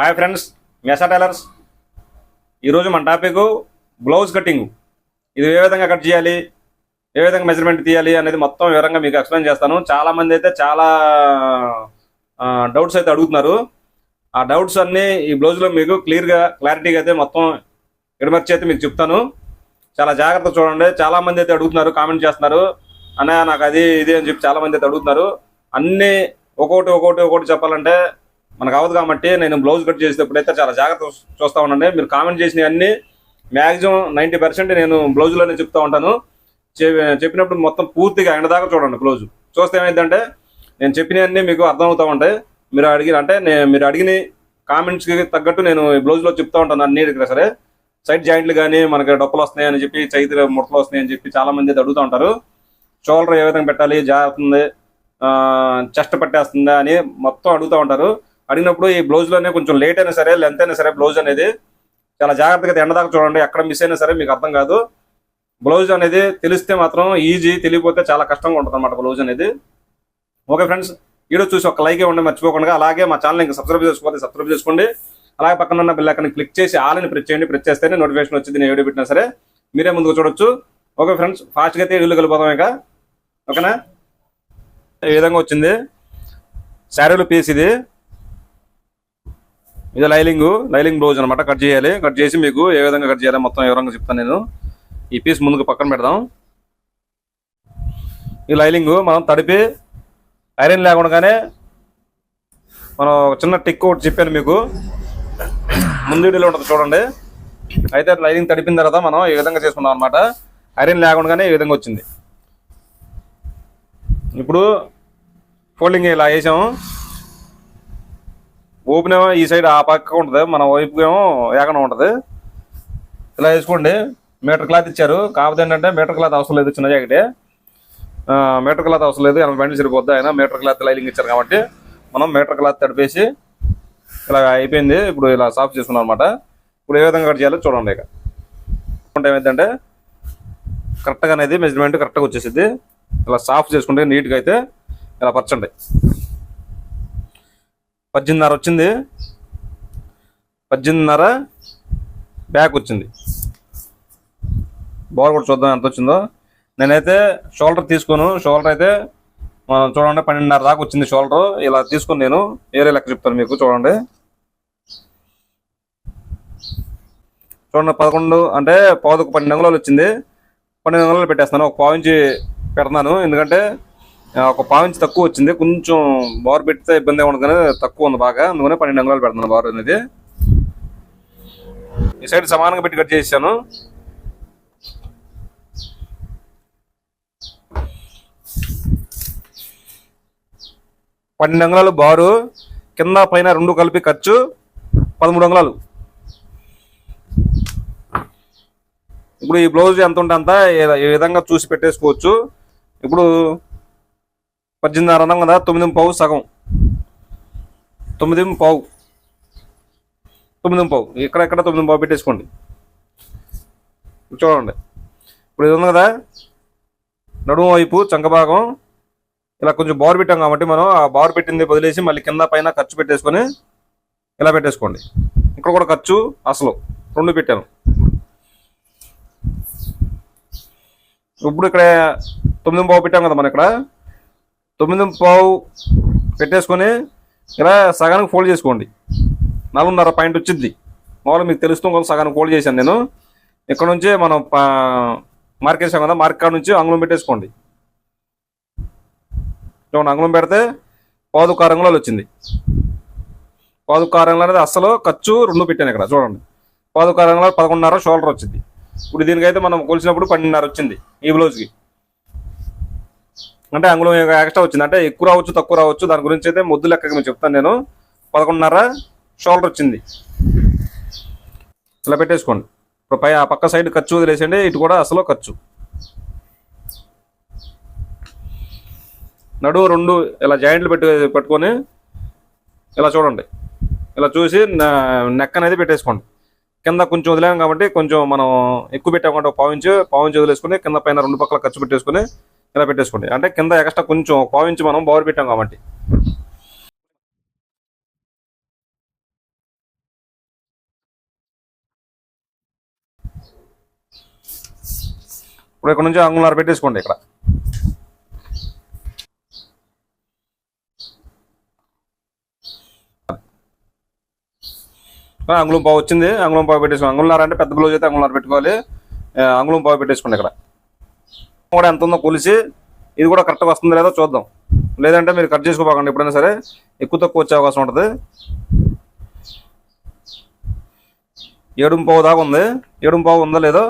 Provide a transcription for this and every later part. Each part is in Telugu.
హాయ్ ఫ్రెండ్స్ మెసా టైలర్స్ ఈరోజు మన టాపిక్ బ్లౌజ్ కటింగ్ ఇది ఏ విధంగా కట్ చేయాలి? ఏ విధంగా మెజర్మెంట్ తీయాలి అనేది మొత్తం వివరంగా మీకు ఎక్స్ప్లెయిన్ చేస్తాను. చాలా మంది అయితే చాలా డౌట్స్ అయితే అడుగుతున్నారు. ఆ డౌట్స్ అన్ని ఈ బ్లౌజ్లో మీకు క్లియర్గా క్లారిటీగా అయితే మొత్తం ఎడమర్చి అయితే మీకు చెప్తాను. చాలా జాగ్రత్త చూడండి. చాలా మంది అయితే అడుగుతున్నారు కామెంట్ చేస్తున్నారు. అన్నయ్య నాకు అది ఇది అని చెప్పి చాలా మంది అయితే అడుగుతున్నారు. అన్నీ ఒక్కొక్కటి ఒక్కొక్కటి ఒక్కొక్కటి చెప్పాలంటే మనకు అవదు కాబట్టి నేను బ్లౌజ్ కట్ చేసేటప్పుడు అయితే చాలా జాగ్రత్త చూస్తూ ఉండండి. మీరు కామెంట్ చేసినవి అన్ని మ్యాక్సిమం నైంటీ పర్సెంట్ నేను బ్లౌజ్లోనే చెప్తూ ఉంటాను. చె- చెప్పినప్పుడు మొత్తం పూర్తిగా ఎండ దాకా చూడండి బ్లౌజ్. చూస్తే ఏమైందంటే నేను చెప్పినవన్నీ మీకు అర్థమవుతూ ఉంటాయి. మీరు అడిగిన అంటే నేను మీరు అడిగిన కామెంట్స్కి తగ్గట్టు నేను ఈ బ్లౌజ్లో చెప్తా ఉంటాను అన్నిటికీ సరే. సైడ్ జాయింట్లు కానీ మనకి డొప్పలు వస్తున్నాయి అని చెప్పి చైతులు ముడతలు వస్తున్నాయి అని చెప్పి చాలా మంది అయితే అడుగుతూ ఉంటారు. షోల్డర్ ఏ విధంగా పెట్టాలి జారుతుంది చెస్ట్ పట్టేస్తుందా అని మొత్తం అడుగుతూ ఉంటారు. అడిగినప్పుడు ఈ బ్లౌజ్లోనే కొంచెం లేట్ అయినా సరే లెంత్ అయినా సరే బ్లౌజ్ అనేది చాలా జాగ్రత్తగా ఎండదాకా చూడండి ఎక్కడ మిస్ అయినా సరే మీకు అర్థం కాదు. బ్లౌజ్ అనేది తెలిస్తే మాత్రం ఈజీ తెలియకపోతే చాలా కష్టంగా ఉంటుంది అనమాట బ్లౌజ్ అనేది. ఓకే ఫ్రెండ్స్ వీడియో చూసి ఒక లైక్ ఇవ్వండి మర్చిపోకుండా అలాగే మా ఛానల్ ఇంకా సబ్స్క్రైబ్ చేసుకోవాలి సబ్స్క్రైబ్ చేసుకోండి. అలాగే పక్కన ఉన్న బిల్ అక్కడ క్లిక్ చేసి ఆల్ని ప్రెస్ చేయండి. ప్రెస్ చేస్తేనే నోటిఫికేషన్ వచ్చింది నేను వీడియో పెట్టినా సరే మీరే ముందుకు చూడొచ్చు. ఓకే ఫ్రెండ్స్ ఫాస్ట్గా అయితే ఇల్లు కలిపోతాం ఇక. ఓకేనా? ఈ విధంగా వచ్చింది? శారీలు పీస్ ఇది. ఇది లైలింగ్ లైలింగ్ బ్లౌజ్ అనమాట కట్ చేయాలి. కట్ చేసి మీకు ఏ విధంగా కట్ చేయాలి మొత్తం వివరంగా చెప్తాను నేను. ఈ పీస్ ముందుకు పక్కన పెడదాం. ఈ లైలింగ్ మనం తడిపి ఐరన్ లేకుండానే మనం చిన్న టిక్ ఒకటి చెప్పాను మీకు. ముందుడిలో ఉంటుంది చూడండి. అయితే లైనింగ్ తడిపిన తర్వాత మనం ఈ విధంగా చేసుకున్నాం అనమాట ఐరన్ లేకుండానే ఈ విధంగా వచ్చింది. ఇప్పుడు ఫోల్డింగ్ ఇలా వేసాము. ఓపెన్ ఏమో ఈ సైడ్ ఆ పక్క ఉంటుంది మన వైపు ఏమో ఉంటుంది. ఇలా వేసుకోండి. మీటర్ క్లాత్ ఇచ్చారు. కాకపోతే ఏంటంటే మీటర్ క్లాత్ అవసరం లేదు చిన్న జాకెటే మీటర్ క్లాత్ అవసరం లేదు ఎనభై బండి సరిపోద్ది ఆయన మీటర్ క్లాత్ లైలింగ్ ఇచ్చారు కాబట్టి మనం మీటర్ క్లాత్ తడిపేసి ఇలా అయిపోయింది. ఇప్పుడు ఇలా సాఫ్ చేసుకున్నాం అనమాట ఇప్పుడు ఏ విధంగా కట్ చేయాలో చూడండి ఇక. ఏమైందంటే కరెక్ట్గా అనేది మెజర్మెంట్ కరెక్ట్గా వచ్చేసింది ఇలా సాఫ్ చేసుకుంటే నీట్గా అయితే ఇలా పరచండి. పద్దెనిమిదిన్నర వచ్చింది. పద్దెనిమిదిన్నర బ్యాక్ వచ్చింది. బోర్ కూడా చూద్దాం ఎంత వచ్చిందో. నేనైతే షోల్డర్ తీసుకోను. షోల్డర్ అయితే మనం చూడండి పన్నెండున్నర దాకా వచ్చింది షోల్డర్ ఇలా తీసుకుని నేను ఏరే లెక్క చెప్తాను మీకు చూడండి. చూడండి పదకొండు అంటే పావుకు పన్నెండు అంగుళాలు వచ్చింది. పన్నెండు అంగుళాలు పెట్టేస్తాను. ఒక పావు ఇంచి పెడతాను. ఎందుకంటే ఒక పావు తక్కువ వచ్చింది. కొంచెం బార్ పెడితే ఇబ్బంది ఉండదు కానీ తక్కువ ఉంది బాగా. అందుకనే పన్నెండు అంగుళాలు పెడుతున్నాను బార్ అనేది. ఈ సైడ్ సమానంగా పెట్టి కట్ చేసాను పన్నెండు అంగుళాలు బారు. కింద పైన రెండు కలిపి ఖర్చు పదమూడు అంగుళాలు. ఇప్పుడు ఈ బ్లౌజ్ ఎంత ఉంటే అంత ఏ- ఈ విధంగా చూసి పెట్టేసుకోవచ్చు. ఇప్పుడు పద్దెనిమిదిన్నర అన్నాం కదా తొమ్మిది పావు సగం. తొమ్మిది పావు. తొమ్మిది పావు. ఇక్కడ తొమ్మిది పావు పెట్టేసుకోండి. చూడండి. ఇప్పుడు ఇది ఉంది కదా నడుము వైపు చంక భాగం. ఇలా కొంచెం బార్ పెట్టాం కాబట్టి మనం ఆ బార్ పెట్టింది వదిలేసి మళ్ళీ కింద పైన ఖర్చు పెట్టేసుకొని ఇలా పెట్టేసుకోండి. ఇక్కడ కూడా ఖర్చు అసలు రెండు పెట్టాను. ఇప్పుడు ఇక్కడ తొమ్మిది పావు పెట్టాం కదా మనం ఇక్కడ. తొమ్మిది పావు పెట్టేసుకొని ఇలా సగానికి ఫోల్డ్ చేసుకోండి. నాలుగున్నర పాయింట్ వచ్చింది. మామూలుగా మీకు తెలుస్తుంది కదా సగానికి ఫోల్డ్ చేశాను నేను. ఇక్కడ నుంచి మనం మార్క్ వేసాం కదా మార్క్ కాడ నుంచి అంగుళం పెట్టేసుకోండి. చూడండి అంగుళం పెడితే పాదు కారంగుళాలు వచ్చింది. పాదు కారంగులు అనేది అసలు ఖర్చు రెండు పెట్టాను ఇక్కడ చూడండి. పాదు కారంగుళాలు పదకొండున్నర షోల్డర్ వచ్చింది. ఇప్పుడు దీనికైతే మనం కొలిసినప్పుడు పన్నెండున్నర వచ్చింది ఈ బ్లౌజ్కి అంటే అంగుళం ఎక్స్ట్రా వచ్చింది. అంటే ఎక్కువ రావచ్చు తక్కువ రావచ్చు. దాని గురించి అయితే ముద్దు లెక్కగా మీకు చెప్తాను నేను. పదకొండున్నర షోల్డర్ వచ్చింది. ఇలా పెట్టేసుకోండి. ఇప్పుడు పై ఆ పక్క సైడ్ ఖర్చు వదిలేసండి ఇటు కూడా అసలు ఖర్చు. నడువు రెండు ఇలా జాయింట్లు పెట్టి పెట్టుకొని ఇలా చూడండి. ఇలా చూసి నెక్ అనేది పెట్టేసుకోండి. కింద కొంచెం వదిలేం కాబట్టి కొంచెం మనం ఎక్కువ పెట్టామంటే పావించి పావించి వదిలేసుకుని కింద పైన రెండు పక్కల ఖర్చు పెట్టేసుకుని ఇలా పెట్టేసుకోండి. అంటే కింద ఎక్స్ట్రా కొంచెం కోవించి మనం బౌర్ పెట్టాం కాబట్టి. ఇప్పుడు ఇక్కడ నుంచి అంగుళారు పెట్టేసుకోండి ఇక్కడ. అంగుళం పావు వచ్చింది. అంగుళం పావు పెట్టేసుకోండి అంగుళారు అంటే పెద్ద బ్లౌజ్ అయితే అంగుళారు పెట్టుకోవాలి. అంగుళం పావు పెట్టేసుకోండి ఇక్కడ. కూడా ఎంత ఉందో కొలిసి ఇది కూడా కరెక్ట్గా వస్తుందో లేదో చూద్దాం. లేదంటే మీరు కట్ చేసుకోపోకండి ఎప్పుడైనా సరే. ఎక్కువ తక్కువ వచ్చే అవకాశం ఉంటుంది. ఏడుం పావు దాకా ఉంది. ఏడుం పావు ఉందో లేదో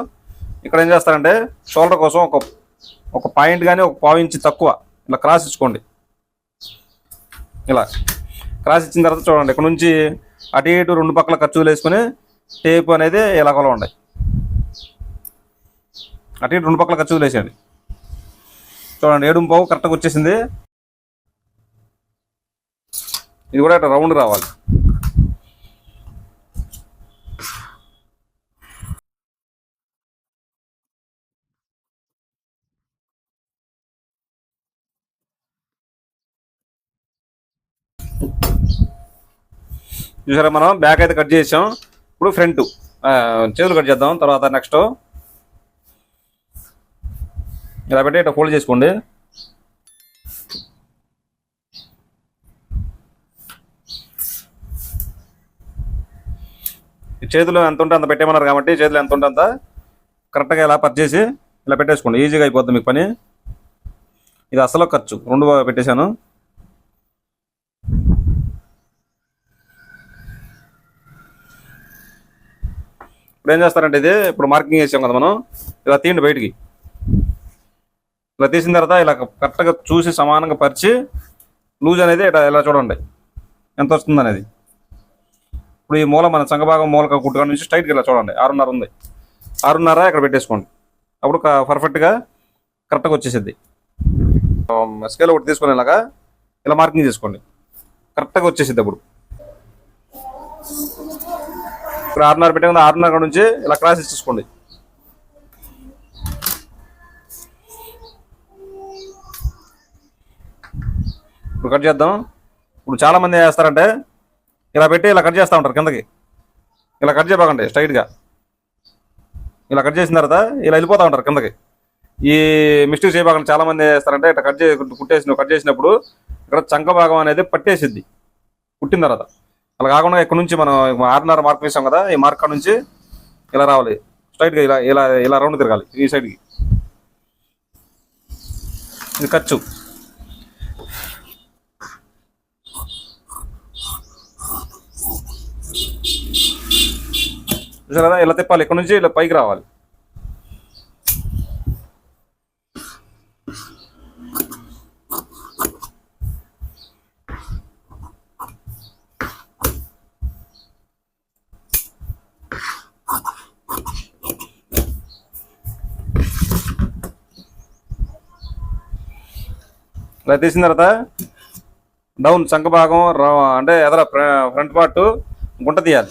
ఇక్కడ ఏం చేస్తారంటే షోల్డర్ కోసం ఒక ఒక పాయింట్ కానీ ఒక పావు ఇంచి తక్కువ ఇలా క్రాస్ ఇచ్చుకోండి. ఇలా క్రాస్ ఇచ్చిన తర్వాత చూడండి ఇక్కడ నుంచి అటు ఇటు రెండు పక్కల ఖర్చులు వేసుకుని టేప్ అనేది ఇలా కొలవండి అటు ఇటు రెండు పక్కల ఖర్చులు వేసేయండి. చూడండి ఏడు పావు కరెక్ట్గా వచ్చేసింది. ఇది కూడా ఇట్లా రౌండ్ రావాలి. చూసారా మనం? బ్యాక్ అయితే కట్ చేసాం ఇప్పుడు ఫ్రంట్ చేతులు కట్ చేద్దాం. తర్వాత నెక్స్ట్ ఇలా పెట్టి ఇట్లా ఫోల్డ్ చేసుకోండి. చేతిలో ఎంత ఉంటే అంత పెట్టేమన్నారు కాబట్టి చేతిలో ఎంత ఉంటే అంత కరెక్ట్గా ఇలా పర్చేసి చేసి ఇలా పెట్టేసుకోండి. ఈజీగా అయిపోద్ది మీకు పని. ఇది అసలు ఖర్చు. రెండు పెట్టేశాను. ఇప్పుడు ఏం చేస్తారంటే ఇది ఇప్పుడు మార్కింగ్ వేసాం కదా మనం. ఇలా తీయండి బయటికి. ఇలా తీసిన తర్వాత ఇలా కరెక్ట్గా చూసి సమానంగా పరిచి లూజ్ అనేది ఇట్లా ఇలా చూడండి. ఎంత వస్తుంది అనేది. ఇప్పుడు ఈ మూల మన సంఘభాగం మూలక కుట్టుగా నుంచి స్ట్రైట్గా ఇలా చూడండి. ఆరున్నర ఉంది. ఆరున్నర ఇక్కడ పెట్టేసుకోండి. అప్పుడు పర్ఫెక్ట్గా కరెక్ట్గా వచ్చేసిద్ది. స్కేల్ ఒకటి తీసుకొని ఇలాగా ఇలా మార్కింగ్ చేసుకోండి. కరెక్ట్గా వచ్చేసిద్ది అప్పుడు. ఇప్పుడు ఆరున్నర పెట్టే ఆరున్నర నుంచి ఇలా క్రాస్ ఇచ్చేసుకోండి ఇప్పుడు కట్ చేద్దాం. ఇప్పుడు చాలా మంది ఏం చేస్తారంటే ఇలా పెట్టి ఇలా కట్ చేస్తూ ఉంటారు కిందకి. ఇలా కట్ చేయబాకండి స్ట్రైట్గా ఇలా కట్ చేసిన తర్వాత ఇలా వెళ్ళిపోతూ ఉంటారు కిందకి. ఈ మిస్టేక్ చేయబాకండి చాలా మంది ఏం చేస్తారంటే ఇట్లా కట్ చేసి కుట్టేసిన కట్ చేసినప్పుడు ఇక్కడ చంక భాగం అనేది పట్టేసిద్ది. కుట్టిన తర్వాత. అలా కాకుండా ఇక్కడ నుంచి మనం ఆరున్నర మార్క్ వేసాం కదా ఈ మార్క్ నుంచి ఇలా రావాలి. స్ట్రైట్గా ఇలా ఇలా ఇలా రౌండ్ తిరగాలి ఈ సైడ్కి ఇది ఖర్చు. చూసారు కదా ఇలా తిప్పాలి. ఇక్కడ నుంచి ఇలా పైకి రావాలి. ఇలా తీసిన తర్వాత డౌన్ చంక భాగం ర- అంటే ఎదర ఫ్రంట్ పార్ట్ గుంట తీయాలి.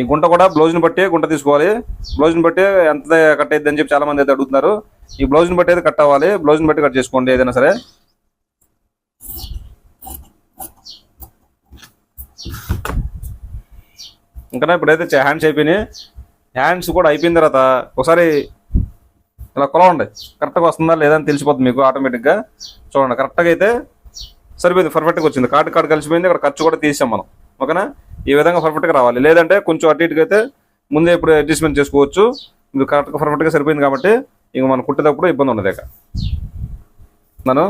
ఈ గుంట కూడా బ్లౌజ్ని బట్టి గుంట తీసుకోవాలి. బ్లౌజ్ని బట్టి ఎంత కట్ అయ్యింది అని చెప్పి చాలా మంది అయితే అడుగుతున్నారు. ఈ బ్లౌజ్ని బట్టి అయితే కట్ అవ్వాలి. బ్లౌజ్ని బట్టి కట్ చేసుకోండి ఏదైనా సరే. ఇంకా ఇప్పుడైతే హ్యాండ్స్ అయిపోయినాయి. హ్యాండ్స్ కూడా అయిపోయిన తర్వాత ఒకసారి ఇలా కొలవండి. కరెక్ట్గా వస్తుందా లేదా అని తెలిసిపోతుంది మీకు ఆటోమేటిక్గా. చూడండి కరెక్ట్గా అయితే సరిపోయింది పర్ఫెక్ట్గా వచ్చింది. కార్డు కార్డు కలిసిపోయింది ఇక్కడ ఖర్చు కూడా తీసాం మనం. ఓకేనా? ఈ విధంగా పర్ఫెక్ట్గా రావాలి. లేదంటే కొంచెం అటు ఇటుగా అయితే ముందే ఇప్పుడు అడ్జస్ట్మెంట్ చేసుకోవచ్చు. ఇది కరెక్ట్గా పర్ఫెక్ట్గా సరిపోయింది కాబట్టి ఇంక మనం కుట్టేటప్పుడు ఇబ్బంది ఉండదు ఇక. మనం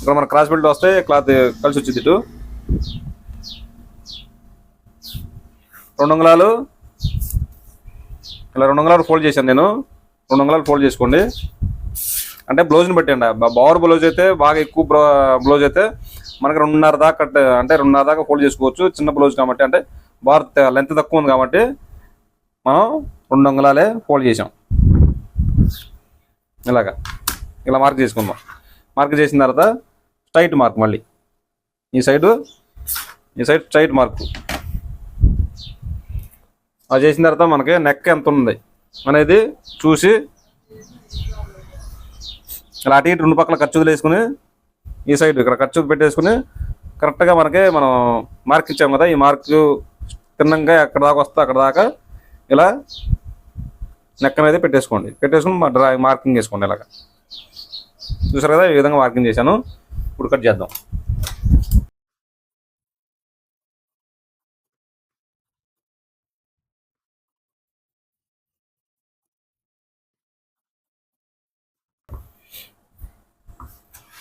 ఇక్కడ మన క్రాస్ బెల్ట్ వస్తే క్లాత్ కలిసి వచ్చింది ఇటు. రెండు వందలాలు ఇలా రెండు అంగుళాలు ఫోల్డ్ చేశాను నేను. రెండు వందలాలు ఫోల్డ్ చేసుకోండి. అంటే బ్లౌజ్ని బట్టి అండి. బావర్ బ్లౌజ్ అయితే బాగా ఎక్కువ బ్లౌజ్ అయితే మనకి రెండున్నర దాకా అంటే రెండున్నర దాకా ఫోల్డ్ చేసుకోవచ్చు. చిన్న బ్లౌజ్ కాబట్టి అంటే బార్ లెంత్ తక్కువ ఉంది కాబట్టి మనం రెండు అంగుళాలే ఫోల్డ్ చేసాం. ఇలాగా. ఇలా మార్క్ చేసుకుందాం. మార్క్ చేసిన తర్వాత స్ట్రైట్ మార్క్ మళ్ళీ. ఈ సైడు ఈ సైడ్ స్ట్రైట్ మార్క్ అది చేసిన తర్వాత మనకి నెక్ ఎంత ఉంది అనేది చూసి ఇలా అటు ఇటు రెండు పక్కల ఖర్చు వేసుకుని ఈ సైడ్ ఇక్కడ ఖర్చు పెట్టేసుకుని కరెక్ట్గా మనకి మనం మార్క్ ఇచ్చాము కదా ఈ మార్క్ తిన్నంగా ఎక్కడ దాకా వస్తే అక్కడ దాకా ఇలా నెక్ అనేది పెట్టేసుకోండి. పెట్టేసుకుని డ్రా మార్కింగ్ చేసుకోండి ఇలాగా. చూసారు కదా ఈ విధంగా మార్కింగ్ చేశాను. ఇప్పుడు కట్ చేద్దాం.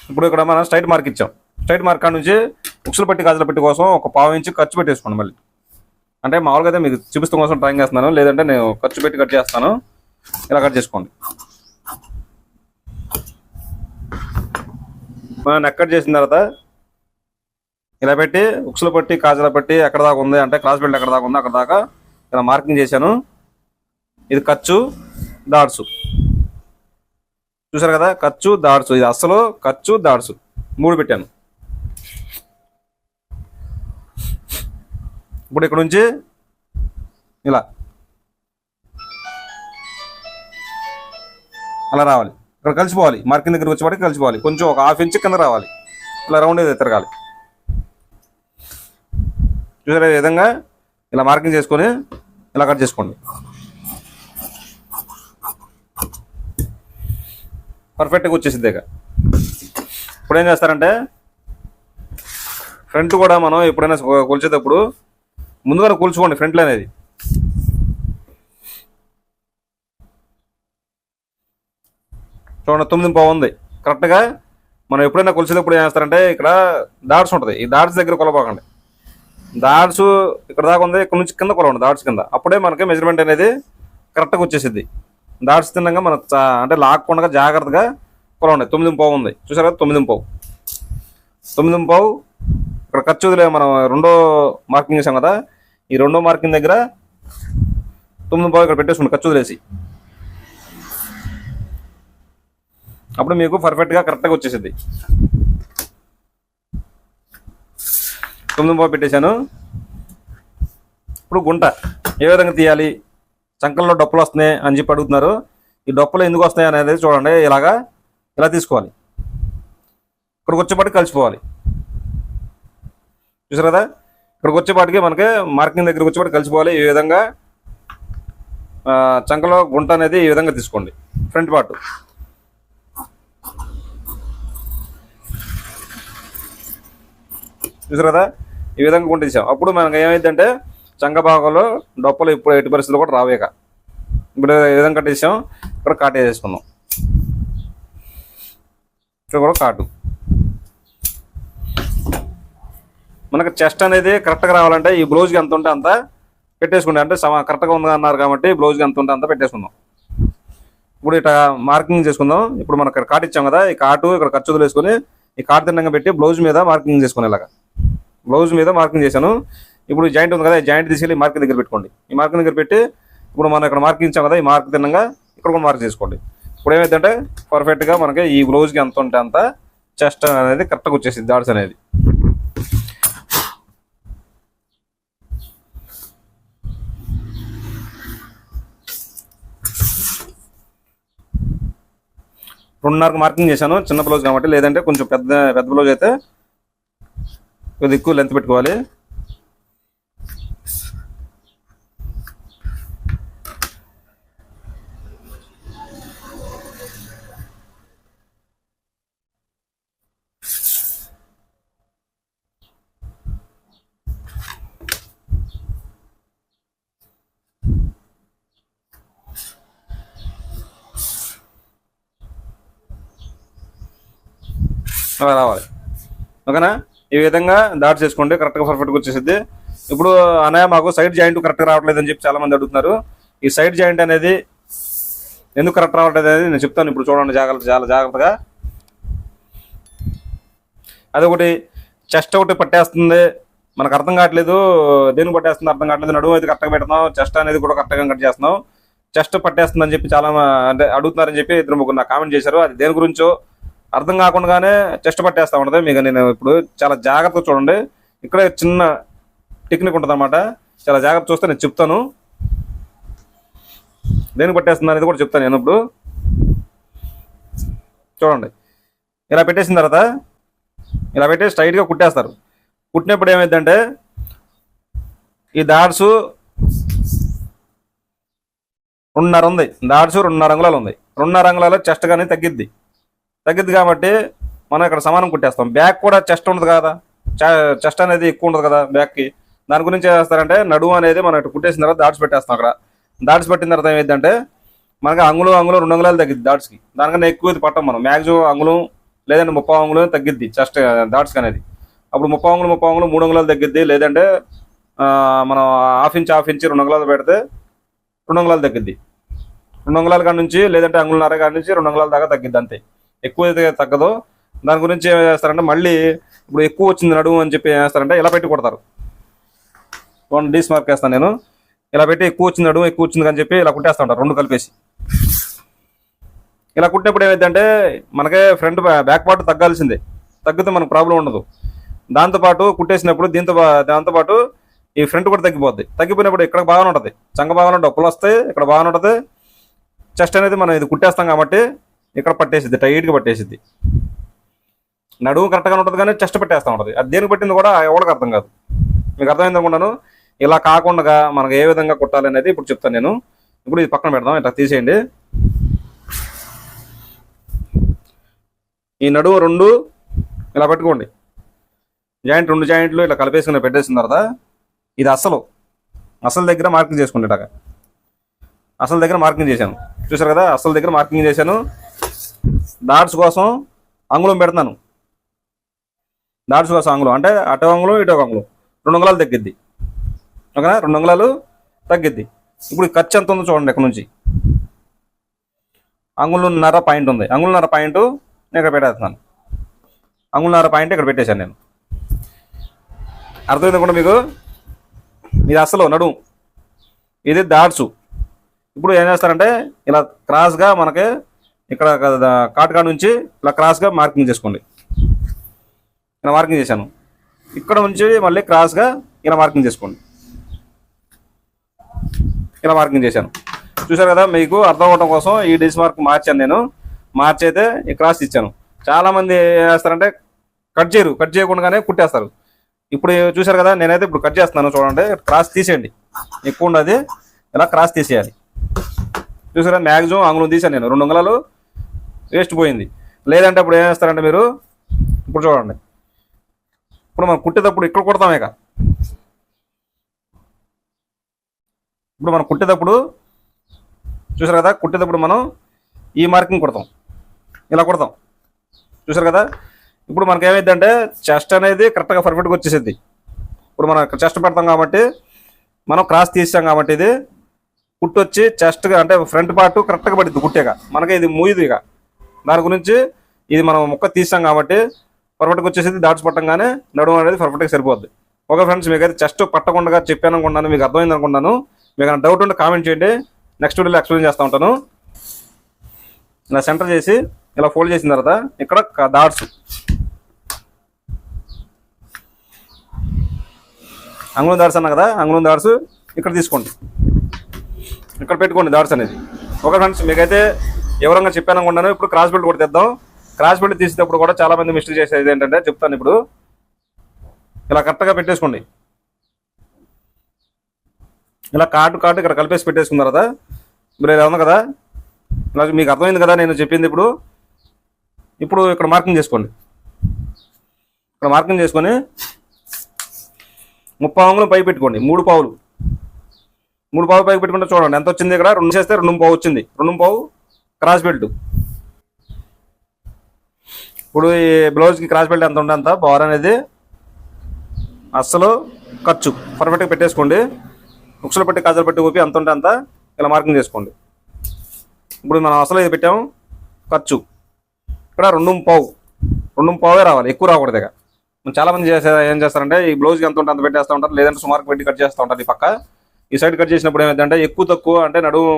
ఇప్పుడు ఇక్కడ మనం స్ట్రైట్ మార్క్ ఇచ్చాం. స్ట్రైట్ మార్క్ నుంచి ఉక్సులు పట్టి గాజుల పెట్టి కోసం ఒక పావు ఇంచు ఖర్చు పెట్టేసుకోండి మళ్ళీ. అంటే మామూలుగా అయితే మీకు చూపిస్తాం కోసం ట్రైన్ చేస్తున్నాను. లేదంటే నేను ఖర్చు పెట్టి కట్ చేస్తాను. ఇలా కట్ చేసుకోండి. మనం నెక్ కట్ చేసిన తర్వాత ఇలా పెట్టి ఉక్సులు పట్టి కాజల పట్టి ఎక్కడ దాకా ఉంది అంటే క్రాస్ బెల్ట్ ఎక్కడ దాకా ఉంది అక్కడ దాకా ఇలా మార్కింగ్ చేశాను. ఇది ఖర్చు డాట్సు చూసారు కదా? ఖర్చు దాడ్సు ఇది అసలు ఖర్చు దాడ్సు మూడు పెట్టాను. ఇప్పుడు ఇక్కడ నుంచి ఇలా. అలా రావాలి. ఇక్కడ కలిసిపోవాలి. మార్కింగ్ దగ్గర వచ్చేవాడికి కలిసిపోవాలి. కొంచెం ఒక హాఫ్ ఇంచ్ కింద రావాలి. ఇలా రౌండ్ ఇది తిరగాలి. చూసారా విధంగా? ఇలా మార్కింగ్ చేసుకొని ఇలా కట్ చేసుకోండి. పర్ఫెక్ట్గా వచ్చేసింది ఇక. ఇప్పుడు ఏం చేస్తారంటే ఫ్రంట్ కూడా మనం ఎప్పుడైనా కొలిచేటప్పుడు ముందుగా కూల్చుకోండి ఫ్రంట్లో అనేది. చూడండి తొమ్మిది పావు ఉంది. కరెక్ట్గా మనం ఎప్పుడైనా కొలిచేటప్పుడు ఏం చేస్తారంటే ఇక్కడ డాట్స్ ఉంటుంది. ఈ డాట్స్ దగ్గర కొలపోకండి డాట్స్ ఇక్కడ దాకా ఉంది ఇక్కడ నుంచి కింద కొలవండి డాట్స్ కింద. అప్పుడే మనకి మెజర్మెంట్ అనేది కరెక్ట్గా వచ్చేసిద్ది. దాడుస్తుండగా తిన్నాక మనం అంటే లాక్కుండా జాగ్రత్తగా కొలవండి తొమ్మిది పావు ఉంది. చూసారు? కదా తొమ్మిది పావు తొమ్మిది పావు ఇక్కడ ఖర్చు వదిలే మనం రెండో మార్కింగ్ చేసాం కదా? ఈ రెండో మార్కింగ్ దగ్గర తొమ్మిది పావు ఇక్కడ పెట్టేసుకుంటాం ఖర్చు వదిలేసి. అప్పుడు మీకు పర్ఫెక్ట్గా కరెక్ట్గా వచ్చేసింది తొమ్మిది పావు పెట్టేశాను. ఇప్పుడు గుంట ఏ విధంగా తీయాలి? చంకల్లో డప్పులు వస్తున్నాయి అని చెప్పి అడుగుతున్నారు. ఈ డప్పులు ఎందుకు వస్తాయి అనేది చూడండి. ఇలాగా ఇలా తీసుకోవాలి. ఇక్కడికి వచ్చేపాటికి కలిసిపోవాలి. చూసారు కదా? ఇక్కడికి వచ్చేపాటికి మనకి మార్కింగ్ దగ్గరికి వచ్చేపాటికి కలిసిపోవాలి. ఈ విధంగా చంకలో గుంట అనేది ఈ విధంగా తీసుకోండి. Front part. చూసారు కదా? ఈ విధంగా గుంట తీసాం. అప్పుడు మనకి ఏమైందంటే చంక డొప్పలు ఇప్పుడు ఎట్టి పరిస్థితులు కూడా రావేక. ఇప్పుడు ఏదైనా విధంగా కట్టేసాం ఇక్కడ కాట్ చేసుకుందాం ఇక్కడ కూడా కాటు. మనకు చెస్ట్ అనేది కరెక్ట్గా రావాలంటే ఈ బ్లౌజ్కి ఎంత ఉంటే అంత పెట్టేసుకుంటే అంటే సమా కరెక్ట్గా ఉంది అన్నారు కాబట్టి బ్లౌజ్కి ఎంత ఉంటే అంత పెట్టేసుకుందాం. ఇప్పుడు ఇట్లా మార్కింగ్ చేసుకుందాం. ఇప్పుడు మనం ఇక్కడ కాటు ఇచ్చాం కదా ఈ కాటు ఇక్కడ ఖర్చు వదిలేసుకొని ఈ కాటు తిండంగా పెట్టి బ్లౌజ్ మీద మార్కింగ్ చేసుకుని ఇలాగా బ్లౌజ్ మీద మార్కింగ్ చేశాను. ఇప్పుడు జాయింట్ ఉంది కదా జాయింట్ తీసుకెళ్ళి మార్కింగ్ దగ్గర పెట్టుకోండి. ఈ మార్కింగ్ దగ్గర పెట్టి ఇప్పుడు మనం ఇక్కడ మార్కింగ్ ఇచ్చాం కదా ఈ మార్క్ తిన్నగా ఇక్కడ కూడా మార్క్ చేసుకోండి. ఇప్పుడు ఏమైందంటే పర్ఫెక్ట్గా మనకి ఈ బ్లౌజ్కి ఎంత ఉంటే అంత చెస్ట్ అనేది కరెక్ట్గా వచ్చేసింది దాడ్స్ అనేది. రెండున్నరకు మార్కింగ్ చేశాను చిన్న బ్లౌజ్ కాబట్టి లేదంటే కొంచెం పెద్ద పెద్ద బ్లౌజ్ అయితే కొద్దిగా ఎక్కువ లెంత్ పెట్టుకోవాలి. అలా రావాలి. ఓకేనా? ఈ విధంగా దాడి చేసుకోండి. కరెక్ట్గా పర్ఫెక్ట్గా వచ్చేసిద్ది. ఇప్పుడు అన్నయ్య మాకు సైడ్ జాయింట్ కరెక్ట్గా రావట్లేదు అని చెప్పి చాలా మంది అడుగుతున్నారు. ఈ సైడ్ జాయింట్ అనేది ఎందుకు కరెక్ట్ రావట్లేదు అనేది నేను చెప్తాను. ఇప్పుడు చూడండి జాగ్రత్త చాలా జాగ్రత్తగా. అదొకటి. చెస్ట్ ఒకటి పట్టేస్తుంది. మనకు అర్థం కావట్లేదు. దేనికి పట్టేస్తుంది? అర్థం కావట్లేదు. నడుము అయితే కరెక్ట్గా పెడుతున్నాం. చెస్ట్ అనేది కూడా కరెక్ట్గా కట్ చేస్తున్నాం. చెస్ట్ పట్టేస్తుంది అని చెప్పి చాలా అంటే అడుగుతున్నారని చెప్పి ఇద్దరు ముగ్గురు నాకు కామెంట్ చేశారు. అది దేని గురించో అర్థం కాకుండానే చెస్ట్ పట్టేస్తా ఉంటుంది. మీకు నేను ఇప్పుడు చాలా జాగ్రత్తగా చూడండి. ఇక్కడ చిన్న టెక్నిక్ ఉంటుంది అనమాట చాలా జాగ్రత్త చూస్తే నేను చెప్తాను. దేనికి పట్టేస్తుంది అనేది కూడా చెప్తాను నేను ఇప్పుడు. చూడండి. ఇలా పెట్టేసిన తర్వాత ఇలా పెట్టేసి స్ట్రైట్గా కుట్టేస్తారు. కుట్టినప్పుడు ఏమైందంటే ఈ దాడ్సు రెండున్నర ఉంది. దాడ్సు రెండున్నర అంగుళాలు ఉంది. రెండున్నర అంగుళాలు చెస్ట్ కానీ తగ్గిద్ది. తగ్గిద్ది కాబట్టి మనం ఇక్కడ సమానం కుట్టేస్తాం. బ్యాక్ కూడా చెస్ట్ ఉండదు కదా? చెస్ట్ అనేది ఎక్కువ ఉండదు కదా బ్యాక్కి? దాని గురించి ఏం చేస్తారంటే నడుము అనేది మనం ఇటు కుట్టేసిన తర్వాత దాడ్స్ పెట్టేస్తాం అక్కడ. దాడ్స్ పెట్టిన తర్వాత ఏమైందంటే మనకి అంగుళం అంగుళం రెండు అంగుళాలు తగ్గిద్ది దాడ్స్కి దానికన్నా ఎక్కువ ఇది పట్టం మనం. మ్యాక్సిమం అంగుళం లేదంటే ముప్పై అంగుళం తగ్గిద్ది చెస్ట్ దాట్స్కి అనేది. అప్పుడు ముప్పై అంగుళం ముప్పై అంగుళం మూడు అంగుళాలు తగ్గిద్ది. లేదంటే మనం హాఫ్ ఇంచ్ హాఫ్ ఇంచ్ రెండు అంగుళాలు పెడితే రెండు అంగుళాలు తగ్గిద్ది. రెండు అంగుళాల కాడ నుంచి లేదంటే అంగుళన్నర కాడ నుంచి రెండు అంగుళాల దాకా తగ్గిద్ది అంతే. ఎక్కువ అయితే తగ్గదు దాని గురించి ఏం చేస్తారంటే మళ్ళీ ఇప్పుడు ఎక్కువ వచ్చింది నడుము అని చెప్పి ఏం చేస్తారంటే ఇలా పెట్టి కొడతారు. వన్ డీస్ మార్క్ వేస్తాను నేను. ఇలా పెట్టి ఎక్కువ వచ్చింది నడుము ఎక్కువ వచ్చింది అని చెప్పి ఇలా కుట్టేస్తా ఉంటారు రెండు కలిపేసి. ఇలా కుట్టినప్పుడు ఏమైందంటే మనకే ఫ్రంట్ బ్యాక్ పార్ట్ తగ్గాల్సిందే. తగ్గితే మనకు ప్రాబ్లం ఉండదు. దాంతోపాటు కుట్టేసినప్పుడు దీంతో దాంతోపాటు ఈ ఫ్రంట్ కూడా తగ్గిపోద్ది. తగ్గిపోయినప్పుడు ఇక్కడ బాగానే ఉంటుంది. చంగ బాగానే ఉంటుంది. డొక్కలు వస్తాయి ఇక్కడ బాగానే ఉంటుంది. చెస్ట్ అనేది మనం ఇది కుట్టేస్తాం కాబట్టి ఇక్కడ పట్టేసిద్ది టైట్గా పట్టేసిద్ది. నడుము కరెక్ట్గా ఉంటుంది కానీ చెస్ట్ పెట్టేస్తూ ఉంటుంది. అది దేనికి పట్టింది కూడా ఎవరికి అర్థం కాదు. మీకు అర్థమైంది అనుకున్నాను ఇలా కాకుండా మనకు ఏ విధంగా కుట్టాలి అనేది ఇప్పుడు చెప్తాను నేను. ఇప్పుడు ఇది పక్కన పెడదాం ఇట్లా తీసేయండి. ఈ నడుము రెండు ఇలా పెట్టుకోండి. జాయింట్ రెండు జాయింట్లు ఇలా కలిపేసుకుని పెట్టేసిన తర్వాత ఇది అసలు అసలు దగ్గర మార్కింగ్ చేసుకోండి ఇలాగా అసలు దగ్గర మార్కింగ్ చేశాను. చూసారు కదా? అసలు దగ్గర మార్కింగ్ చేశాను. డాట్స్ కోసం అంగుళం పెడుతున్నాను డాట్స్ కోసం అంగుళం. అంటే అటో అంగుళం ఇటో అంగుళం. రెండు అంగుళాలు తగ్గిద్ది. ఓకేనా? రెండు అంగుళాలు తగ్గిద్ది. ఇప్పుడు ఖర్చు ఎంత ఉందో చూడండి ఇక్కడ నుంచి. అంగుళన్నర పాయింట్ ఉంది. అంగుళన్నర పాయింట్ నేను ఇక్కడ పెట్టేస్తున్నాను. అంగుళన్నర పాయింట్ ఇక్కడ పెట్టేశాను నేను. అర్థమైంది కూడా మీకు? ఇది అసలు నడుము. ఇది దాట్సు ఇప్పుడు ఏం చేస్తారంటే ఇలా క్రాస్గా మనకి ఇక్కడ కాటుకా నుంచి ఇలా క్రాస్గా మార్కింగ్ చేసుకోండి. ఇలా మార్కింగ్ చేశాను. ఇక్కడ నుంచి మళ్ళీ క్రాస్గా ఇలా మార్కింగ్ చేసుకోండి. ఇలా మార్కింగ్ చేశాను. చూసారు కదా మీకు అర్థం అవడం కోసం ఈ డిస్ మార్క్ మార్చాను నేను. మార్చి అయితే ఈ క్రాస్ ఇచ్చాను. చాలామంది ఏం చేస్తారంటే కట్ చేయరు. కట్ చేయకుండానే కుట్టేస్తారు. ఇప్పుడు చూసారు కదా నేనైతే ఇప్పుడు కట్ చేస్తున్నాను చూడండి. క్రాస్ తీసేయండి. ఎక్కువ ఉండదు. ఇలా క్రాస్ తీసేయాలి. చూసారా మ్యాక్సిమం అంగుళం తీసాను నేను. రెండు అంగుళాలు వేస్ట్ పోయింది. లేదంటే అప్పుడు ఏం చేస్తారంటే మీరు ఇప్పుడు చూడండి. ఇప్పుడు మనం కుట్టేటప్పుడు ఇక్కడ కుడతాం ఇక. ఇప్పుడు మనం కుట్టేటప్పుడు చూసారు కదా కుట్టేటప్పుడు మనం ఈ మార్కింగ్ కుడతాం. ఇలా కుడతాం. చూసారు కదా ఇప్పుడు మనకి ఏమైందంటే చెస్ట్ అనేది కరెక్ట్గా పర్ఫెక్ట్గా వచ్చేసింది. ఇప్పుడు మనం చెస్ట్ పెడతాం కాబట్టి మనం క్రాస్ తీసాం కాబట్టి ఇది కుట్టు వచ్చి చెస్ట్గా అంటే ఫ్రంట్ పార్ట్ కరెక్ట్గా పడుద్ది కుట్టేగా మనకి ఇది మూయదు ఇక. దాని గురించి ఇది మనం ముక్క తీసాం కాబట్టి పర్ఫెక్ట్గా వచ్చేసి దాడ్స్ పట్టంగానే నడుము అనేది పర్ఫెక్ట్గా సరిపోద్ది. ఓకే ఫ్రెండ్స్ మీకైతే చెస్ట్ పట్టకుండా చెప్పాను అనుకున్నాను మీకు అర్థమైంది అనుకున్నాను మీకు డౌట్ ఉంటే కామెంట్ చేయండి. నెక్స్ట్ వీడియోలో ఎక్స్ప్లెయిన్ చేస్తూ ఉంటాను. ఇలా సెంటర్ చేసి ఇలా ఫోల్డ్ చేసిన తర్వాత ఇక్కడ దాట్స్ అంగుళం దాడ్స్ అన్నా కదా అంగుళం దాడ్స్ ఇక్కడ తీసుకోండి. ఇక్కడ పెట్టుకోండి దాడ్స్ అనేది. ఓకే ఫ్రెండ్స్ మీకైతే వివరంగా చెప్పాను అనుకున్నాను ఇప్పుడు క్రాస్ బెల్ట్ కూడా తెద్దాం క్రాస్ బెల్ట్ తీసేటప్పుడు కూడా చాలా మంది మిస్టేక్ చేసేది ఏంటంటే చెప్తాను ఇప్పుడు. ఇలా కరెక్ట్గా పెట్టేసుకోండి. ఇలా కాటు కాటు ఇక్కడ కలిపేసి పెట్టేసుకున్న తర్వాత ఇప్పుడు ఇలా ఉంది కదా? ఇలా మీకు అర్థమైంది కదా నేను చెప్పింది ఇప్పుడు? ఇప్పుడు ఇక్కడ మార్కింగ్ చేసుకోండి. ఇక్కడ మార్కింగ్ చేసుకొని ముప్పై అంగుళం పై పెట్టుకోండి. మూడు పావులు. మూడు పావులు పైకి పెట్టుకుంటే చూడండి. ఎంత వచ్చింది ఇక్కడ? రెండు చేస్తే రెండు పావు వచ్చింది. రెండు పావు క్రాస్ బెల్ట్. ఇప్పుడు ఈ బ్లౌజ్కి క్రాస్ బెల్ట్ ఎంత ఉంటే అంత? పవర్ అనేది అస్సలు ఖర్చు. పర్ఫెక్ట్గా పెట్టేసుకోండి. ఉక్సులు పెట్టి కాజలు పెట్టి ఊపి ఎంత ఉంటే అంత? ఇలా మార్కింగ్ చేసుకోండి. ఇప్పుడు మనం అసలు ఇది పెట్టాము. ఖర్చు. ఇక్కడ రెండు పావు. రెండు పావే రావాలి. ఎక్కువ రాకూడదు ఇక. మనం చాలా మంది చేసే ఏం చేస్తారంటే ఈ బ్లౌజ్కి ఎంత ఉంటే అంత పెట్టేస్తూ ఉంటారు. లేదంటే సుమారు పెట్టి కట్ చేస్తూ ఉంటారు ఈ పక్క. ఈ సైడ్ కట్ చేసినప్పుడు ఏమైందంటే ఎక్కువ తక్కువ అంటే నడుము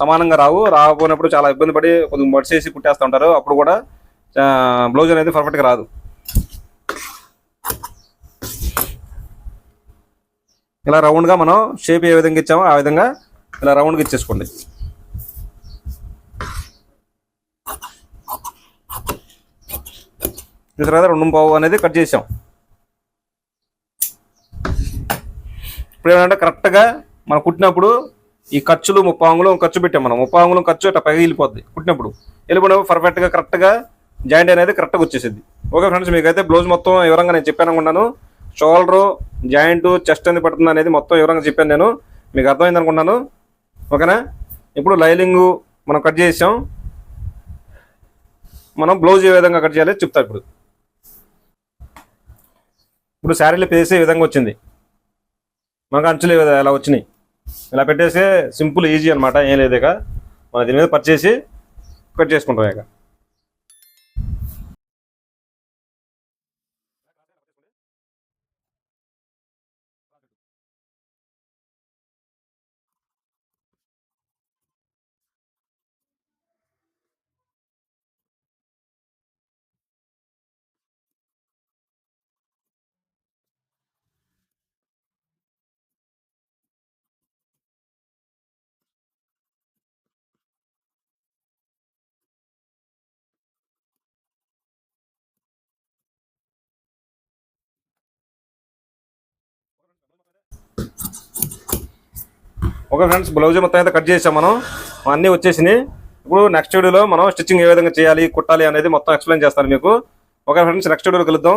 సమానంగా రావు. రాకపోయినప్పుడు చాలా ఇబ్బంది పడి కొద్దిగా మడిసేసి కుట్టేస్తూ ఉంటారు. అప్పుడు కూడా బ్లౌజ్ అనేది పర్ఫెక్ట్గా రాదు. ఇలా రౌండ్గా మనం షేప్ ఏ విధంగా ఇచ్చామో ఆ విధంగా ఇలా రౌండ్గా ఇచ్చేసుకోండి. తర్వాత రెండు పావు అనేది కట్ చేసాం. ఇప్పుడు ఏమంటే కరెక్ట్గా మనం కుట్టినప్పుడు ఈ ఖర్చులు ముప్పై అంగుళం ఖర్చు పెట్టాం మనం. ముప్పై అంగుళం ఖర్చు అట్లా పైకి వెళ్ళిపోద్ది. కుట్టినప్పుడు వెళ్ళిపోయినప్పుడు పర్ఫెక్ట్గా కరెక్ట్గా జాయింట్ అనేది కరెక్ట్గా వచ్చేసింది ఓకే ఫ్రెండ్స్ మీకైతే బ్లౌజ్ మొత్తం వివరంగా నేను చెప్పాను అనుకున్నాను షోల్డరు జాయింట్ చెస్ట్ అనేది పడుతుంది అనేది మొత్తం వివరంగా చెప్పాను నేను. మీకు అర్థమైంది అనుకున్నాను ఓకేనా ఇప్పుడు లైలింగ్ మనం కట్ చేసాం. మనం బ్లౌజ్ ఏ విధంగా కట్ చేయాలి చెప్తా ఇప్పుడు. ఇప్పుడు శారీలు పేసే విధంగా వచ్చింది. మనకు అంచులు ఎలా వచ్చినాయి? ఇలా పెట్టేస్తే సింపుల్ ఈజీ అనమాట ఏం లేదు ఇక. మనం దీని మీద పర్చేసి కట్ చేసుకుంటాం ఇక. ఓకే ఫ్రెండ్స్ బ్లౌజ్ మొత్తం అయితే కట్ చేసాం మనం. అన్నీ వచ్చేసినాయి. ఇప్పుడు నెక్స్ట్ వీడియోలో మనం స్టిచ్చింగ్ ఏ విధంగా చేయాలి కుట్టాలి అనేది మొత్తం ఎక్స్ప్లెయిన్ చేస్తాను మీకు. ఓకే ఫ్రెండ్స్ నెక్స్ట్ వీడియోలో కలుద్దాం.